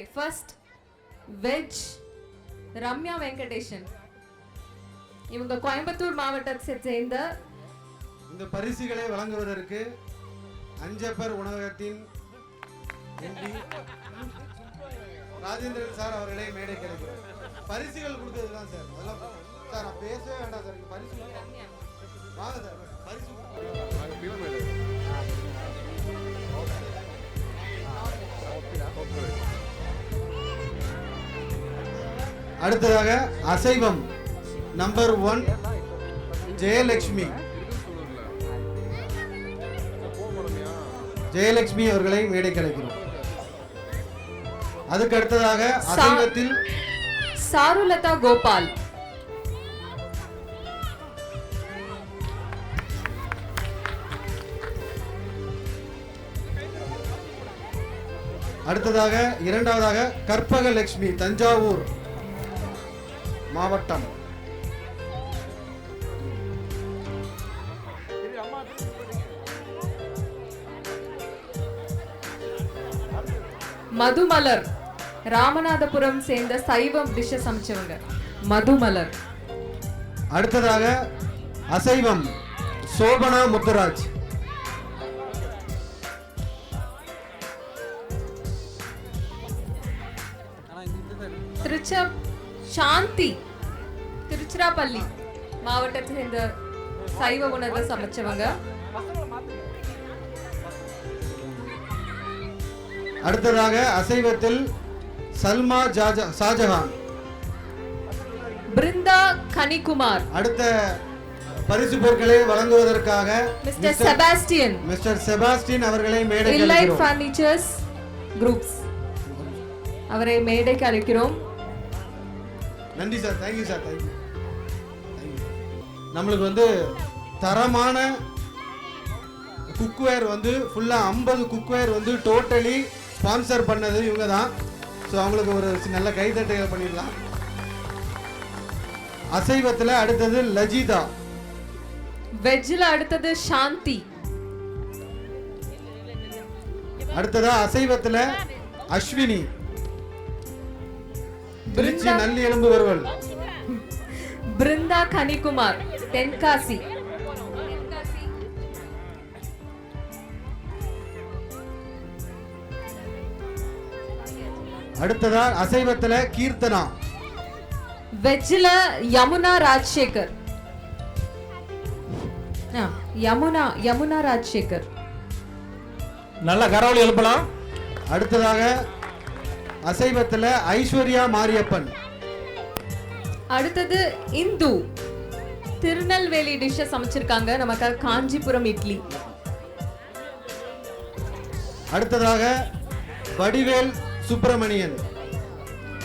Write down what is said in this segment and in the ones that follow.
Okay first veg Ramya Venkatesan இவங்க கோயம்புத்தூர் மாவட்டத்தை சேர்ந்த இந்த பரிசுகளை வழங்குவதற்கு அஞ்சப்பர் உணவகத்தின் எம்பி ராஜேந்திரன் சார் அவர்களை மேடை கிடைக்கிறார் பரிசுகள் கொடுத்தது தான் சார். அதெல்லாம் சார் நான் பேசவே வேண்டாம் சார். பரிசு வாங்க சார். பரிசு அடுத்ததாக அசைவம். Number one Jayalakshmi. ஜெயலட்சுமி அவர்களை மேடை கலைக்கிறோம். அதுக்கு அடுத்ததாக அசைவத்தில் சாருலதா கோபால். அடுத்ததாக இரண்டாவதாக கற்பகலட்சுமி தஞ்சாவூர். மாவட்டம். மதுமலர் ராமநாதபுரம் சேர்ந்த சைவம் டிஷ்ஷை சமைச்சவங்க. மதுமலர். அடுத்ததாக அசைவம் சோபனா முத்துராஜ். திருச்ச சாந்தி. திருச்சிராப்பள்ளி மாவட்டத்தை சேர்ந்த சைவ உணவை சமைச்சவங்க. அடுத்ததாக அசைவத்தில் சல்மா ஜாஜா ஷாஜஹான். பிருந்தா கனிகுமார். அடுத்த பரிசு பொருட்களை வழங்குவதற்காக மிஸ்டர் செபாஸ்டியன். மிஸ்டர் செபாஸ்டின் அவர்களை மேடை கலைக்கிறோம் ஃபர்னிச்சர்ஸ் குரூப்ஸ் அவரை மேடைக்கு அழைக்கிறோம். நன்றி சார் தேங்க்யூ சார் தேங்க்யூ நம்மளுக்கு வந்து தரமான குக்வேர் வந்து ஃபுல்லாக ஐம்பது குக்வேர் வந்து டோட்டலி ஸ்பான்சர் பண்ணது இவங்க தான் ஸோ அவங்களுக்கு ஒரு நல்ல கைதட்டுகள் பண்ணிடலாம். அசைவத்தில் அடுத்தது லஜிதா. வெஜ்ல அடுத்தது சாந்தி. அடுத்ததா அசைவத்தில் அஸ்வினி. திருச்சி நல்லி எலும்பு வருவல் பிருந்தா கனிகுமார் தென்காசி. அடுத்ததா அசைவத்தில் கீர்த்தனா. வெஜ்ல யமுனா ராஜசேகர். ஆ, யமுனா யமுனா ராஜசேகர். நல்ல கரவழி எழுப்பலாம். அடுத்ததாக அசைவத்தில் ஐஸ்வர்யா மாரியப்பன். அடுத்தது இந்து. திருநெல்வேலி டிஷ்ஷை சமைச்சிருக்காங்க. நமக்காக காஞ்சிபுரம் இட்லி. அடுத்ததாக வடிவேல் சுப்பிரமணியன்.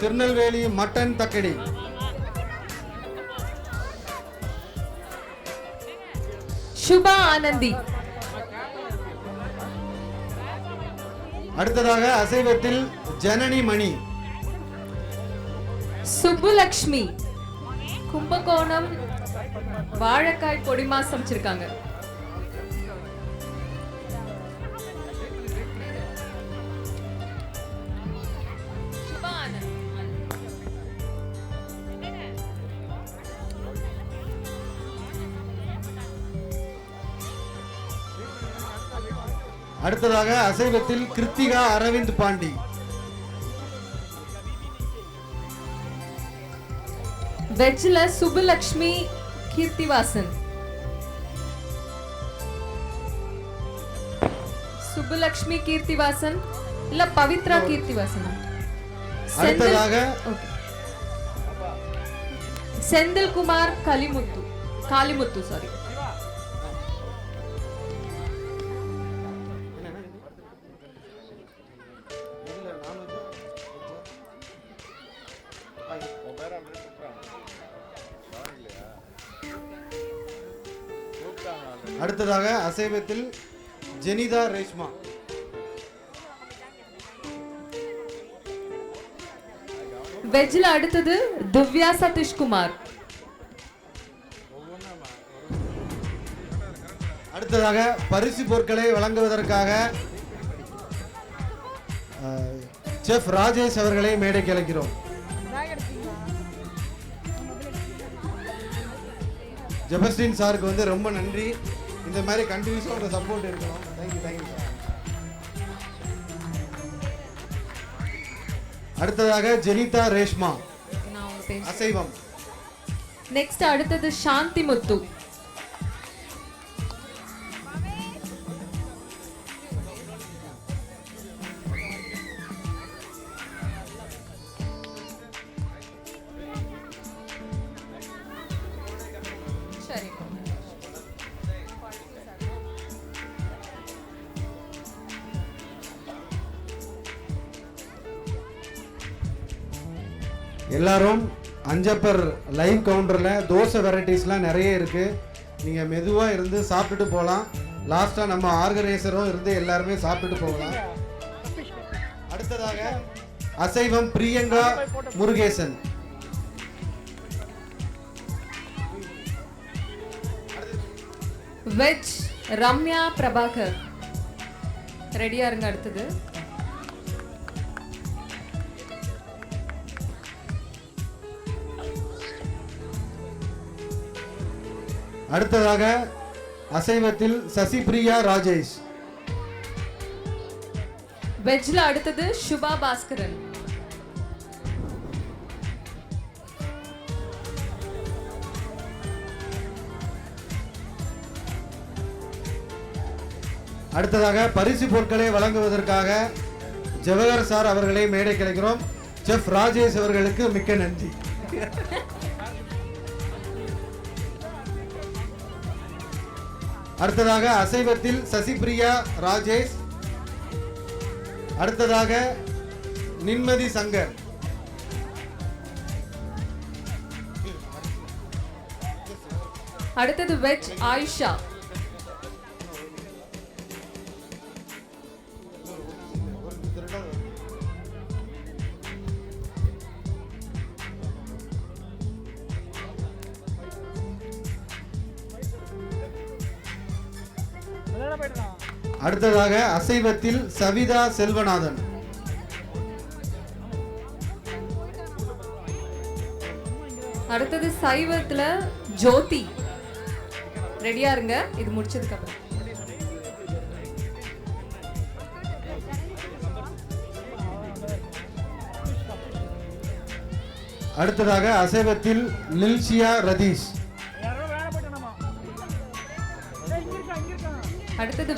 திருநெல்வேலி மட்டன் தக்கடி. சுபா ஆனந்தி. அடுத்ததாக அசைவத்தில் ஜனனி மணி. சுப்புலக்ஷ்மி. கும்பகோணம் வாழைக்காய் பொடிமா வச்சிருக்காங்க. அடுத்ததாக அசைவத்தில் கிருத்திகா அரவிந்த் பாண்டி. வெஜ்ல சுப்புலக்ஷ்மி கீர்த்திவாசன். சுப்புலக்ஷ்மி கீர்த்திவாசன் இல்ல பவித்ரா கீர்த்திவாசன்? அடுத்ததாக ஓகே. செந்தில்குமார் கலிமுத்து காளிமுத்து சாரி அடுத்ததாக அசைவத்தில் ஜெனிதா ரேஷ்மா. வெஜ்ல அடுத்தது திவ்யா சதீஷ்குமார். அடுத்ததாக பரிசு பொருட்களை வழங்குவதற்காக செஃப் ராஜேஷ் அவர்களை மேடைக்கு அழைக்கிறோம். ஜெபஸ்டின் சாருக்கு வந்து ரொம்ப நன்றி. இந்த மாதிரி கண்டினியூஸாக உங்கள் சப்போர்ட் இருக்கணும் தேங்க்யூ தேங்க்யூ சார் அடுத்ததாக ஜெனிதா ரேஷ்மா. அசைவம். நெக்ஸ்ட் அடுத்தது சாந்தி முத்து எல்லாரும் அஞ்சப்பர் லைவ் கவுண்டரில் தோசை வெரைட்டிஸ்லாம் நிறைய இருக்குது நீங்கள் மெதுவாக இருந்து சாப்பிட்டுட்டு போகலாம் லாஸ்ட்டாக நம்ம ஆர்கனைசரும் இருந்து எல்லாருமே சாப்பிட்டுட்டு போகலாம். அடுத்ததாக அசைவம் பிரியங்கா முருகேசன். வெஜ் ரம்யா பிரபாகர் ரெடியாக இருங்க அடுத்தது. அடுத்ததாக அசைவத்தில் சசிபிரியா ராஜேஷ். வெஜ்ல அடுத்தது சுபா பாஸ்கரன். அடுத்ததாக பரிசு பொருட்களை வழங்குவதற்காக ஜவஹர் சார் அவர்களை மேடை கிடைக்கிறோம் செஃப் ராஜேஷ் அவர்களுக்கு மிக்க நன்றி. அடுத்ததாக அசைவத்தில் சசிபிரியா ராஜேஷ். அடுத்ததாக நிம்மதி சங்கர். அடுத்தது வெஜ் ஆயிஷா. அடுத்ததாக அசைவத்தில் சவிதா செல்வநாதன். அடுத்தது சைவத்துல ஜோதி. ரெடியா இருங்க இது முடிச்சதுக்கு அப்புறம். அடுத்ததாக அசைவத்தில் லில்ஷியா ரதீஷ்.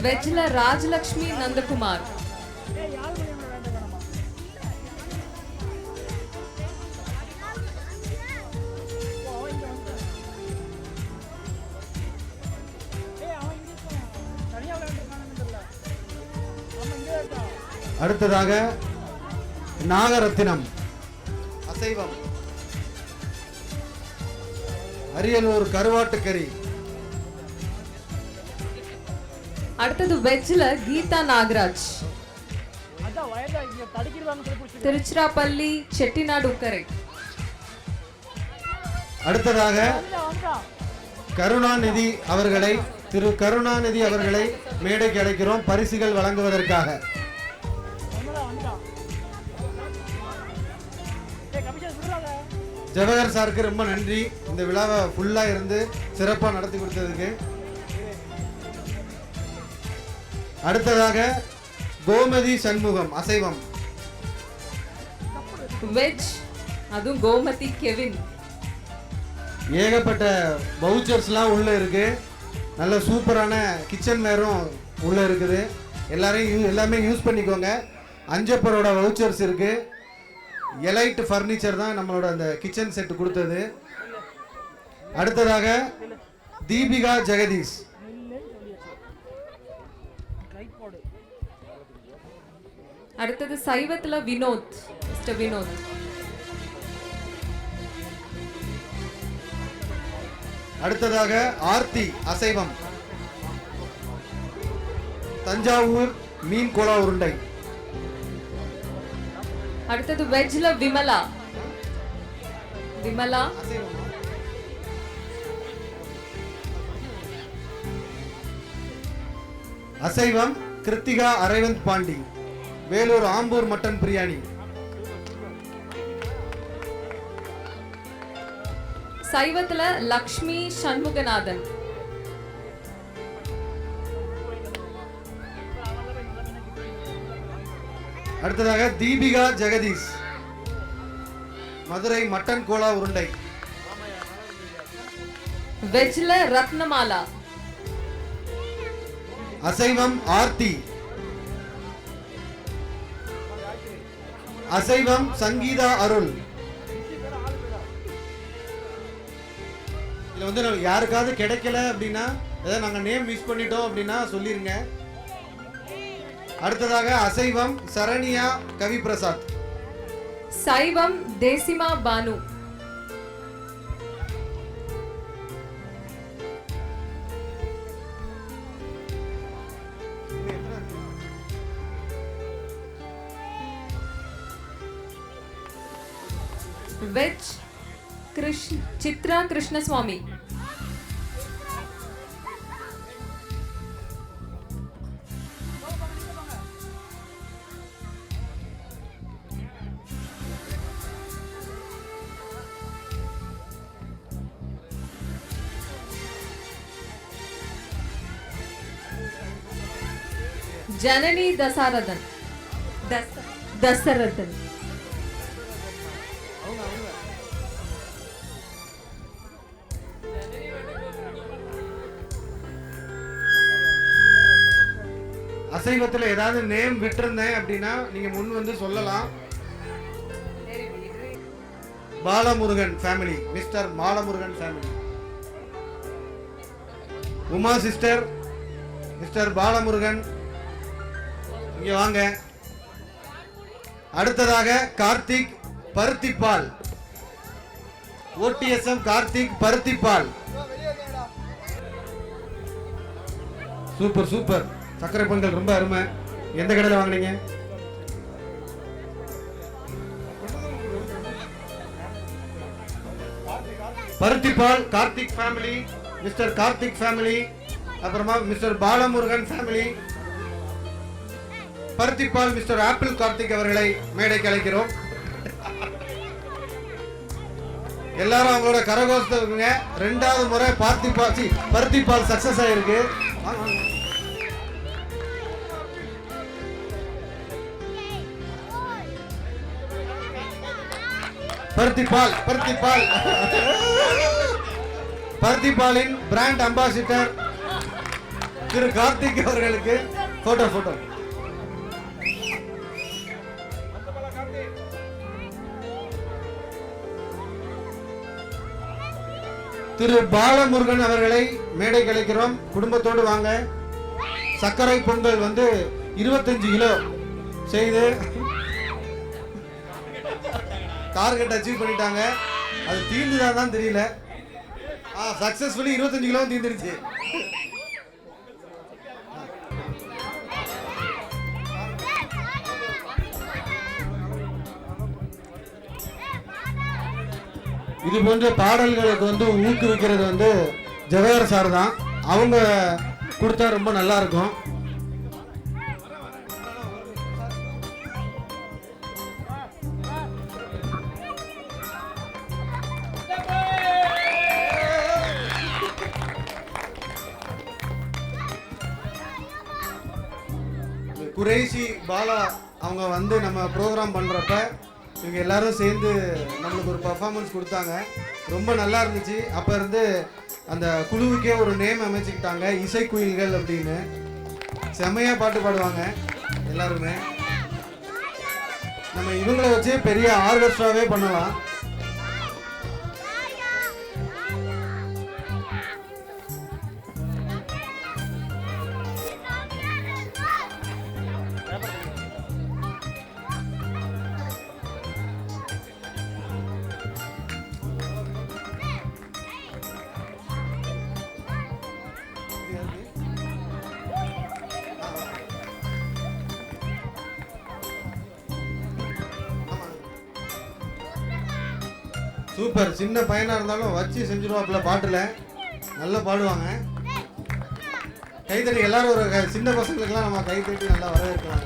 வெஜ்ல ராஜலக்ஷ்மி நந்தகுமார். அடுத்ததாக நாகரத்தினம் அசைவம். அரியலூர் கருவாட்டுக்கறி. அடுத்தது வெஜ்ல கீதா நாகராஜ். திருச்சிராப்பள்ளி செட்டிநாடு உக்கரை அடுத்ததாக கருணாநிதி அவர்களை திரு கருணாநிதி அவர்களை மேடைக்கு அழைக்கிறோம் பரிசுகள் வழங்குவதற்காக. ஜவஹர் சாருக்கு ரொம்ப நன்றி. இந்த விழாவை ஃபுல்லாக இருந்து சிறப்பாக நடத்தி கொடுத்ததுக்கு. அடுத்ததாக கோமதி சண்முகம் அசைவம். வெஜ் அதுவும் கோமதி கெவின் ஏகப்பட்ட வவுச்சர்ஸ்லாம் உள்ளே இருக்கு. நல்ல சூப்பரான கிச்சன் வேரும் உள்ளே இருக்குது. எல்லாரையும் யூ எல்லாமே யூஸ் பண்ணிக்கோங்க. அஞ்சப்பரோட வவுச்சர்ஸ் இருக்கு. எலைட் ஃபர்னிச்சர் தான் நம்மளோட அந்த கிச்சன் செட் கொடுத்தது. அடுத்ததாக தீபிகா ஜெகதீஷ். அடுத்தது சைவத்துல வினோத் மிஸ்டர் வினோத். அடுத்ததாக ஆர்த்தி அசைவம். தஞ்சாவூர் மீன் கோலா உருண்டை. அடுத்தது வெஜ்ல விமலா. விமலா. அசைவமா? அசைவம் கிருத்திகா அரவிந்த் பாண்டி. வேலூர் ஆம்பூர் மட்டன் பிரியாணி. சைவத்துல லக்ஷ்மி சண்முகநாதன். அடுத்ததாக தீபிகா ஜெகதீஷ். மதுரை மட்டன் கோலா உருண்டை. வெஜ்ல ரத்னமாலா. அசைவம் ஆர்த்தி. அசைவம் சங்கீதா அருள் இதுல வந்து நம்ம யாருக்காவது கிடைக்கல அப்படின்னா ஏதாவது நாங்க நேம் மிஸ் பண்ணிட்டோம் அப்படின்னா சொல்லிருங்க. அடுத்ததாக அசைவம் சரண்யா கவி பிரசாத் சைவம் தேசிமா பானு. विच कृष्ण चित्रा कृष्ण स्वामी जननी दशारथन दशरथन दस, அசைவத்தில் ஏதாவது நேம் விட்டுருந்தேன் அப்படின்னா நீங்க முன் வந்து சொல்லலாம். Balamurugan family mister Balamurugan family Uma sister mister Balamurugan. இங்கே வாங்க. அடுத்ததாக கார்த்திக் பருத்திப்பால். ஓடிஎஸ்எம் கார்த்திக் பருத்திப்பால். Super super. சக்கரை பொங்கல் ரொம்ப அருமை. எந்த கடையில் வாங்கினீங்க? பருத்திப்பால் Karthik family mister Karthik family அப்புறமா மிஸ்டர் பாலமுருகன் ஃபேமிலி பருத்திப்பால் மிஸ்டர் ஆப்பிள் கார்த்திக் அவர்களை மேடைக்கு அழைக்கிறோம். எல்லாரும் அவங்களோட கரகோஷத்துக்குங்க ரெண்டாவது முறை பார்த்தி பாசி சி பருத்திப்பால் சக்சஸ் ஆயிருக்கு. பருத்தி பால் பருத்தி பால் பருத்தி பாலின் பிராண்ட் அம்பாசிடர் திரு கார்த்திக் அவர்களுக்கு போட்டோ போட்டோ திரு பாலமுருகன் அவர்களை மேடை கழிக்கிறோம் குடும்பத்தோடு வாங்க. சர்க்கரை பொங்கல் வந்து இருபத்தஞ்சு கிலோ செய்து டார்கெட் அச்சீவ் பண்ணிட்டாங்க. அது தீர்ந்துதான் தான் தெரியல. ஆ சக்சஸ்ஃபுல்லி இருபத்தஞ்சு கிலோ தீர்ந்துருச்சு இது போன்ற பாடல்களுக்கு வந்து ஊக்குவிக்கிறது வந்து ஜவஹர் சார் தான். அவங்க கொடுத்தா ரொம்ப நல்லா இருக்கும். குறைசி பாலா அவங்க வந்து நம்ம ப்ரோக்ராம் பண்ணுறப்ப இவங்க எல்லாரும் சேர்ந்து நம்மளுக்கு ஒரு பர்ஃபார்மன்ஸ் கொடுத்தாங்க. ரொம்ப நல்லா இருந்துச்சு. அப்போ இருந்து அந்த குழுவுக்கே ஒரு நேம் அமைச்சுக்கிட்டாங்க. இசைக்குயில்கள் அப்படின்னு. செம்மையாக பாட்டு பாடுவாங்க எல்லாருமே. நம்ம இவங்கள வச்சு பெரிய ஆர்கெஸ்ட்ராவே பண்ணலாம். சூப்பர். சின்ன பையனாக இருந்தாலும் வச்சு செஞ்சிருவாப்புல பாட்டில். நல்லா பாடுவாங்க. கைத்தட்டி எல்லாரும் ஒரு க- சின்ன பசங்களுக்கெல்லாம் நம்ம கைத்தட்டி நல்லா வரவேற்கலாம்.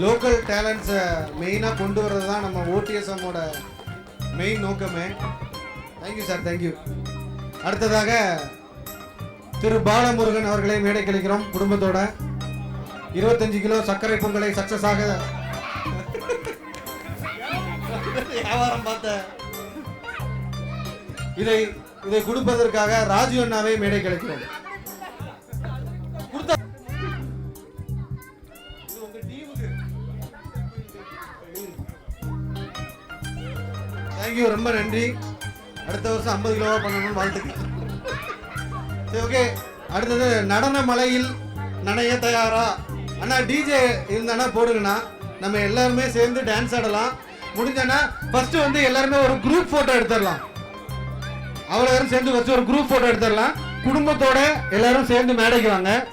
லோக்கல் டேலண்ட்ஸை மெயினாக கொண்டு வர்றது தான் நம்ம ஓடிஎஸ்எம்மோட மெயின் நோக்கமே. Thank you sir thank you அடுத்ததாக திரு பாலமுருகன் அவர்களை மேடை கழிக்கிறோம் குடும்பத்தோட. இருபத்தஞ்சு கிலோ சர்க்கரை பொங்கலை சக்சஸ் ஆக வியாபாரம் பார்த்த இதை இதை கொடுப்பதற்காக ராஜு அண்ணாவை மேடை கழிக்கிறோம் தேங்க்யூ ரொம்ப நன்றி. அடுத்த வருஷம் ஐம்பது கிலோவா பண்ணணும்னு வாழ்த்துக்கள். சரி ஓகே அடுத்தது நடன மலையில் நனைய தயாரா? அண்ணா டிஜே இருந்தானா போடுங்கண்ணா. நம்ம எல்லாருமே சேர்ந்து டான்ஸ் ஆடலாம். முடிஞ்சனா ஃபர்ஸ்ட் வந்து எல்லாருமே ஒரு குரூப் போட்டோ எடுத்துடலாம். அவ்வளோ சேர்ந்து வச்சு ஒரு குரூப் போட்டோ எடுத்துடலாம். குடும்பத்தோட எல்லாரும் சேர்ந்து மேடைக்கு வாங்க.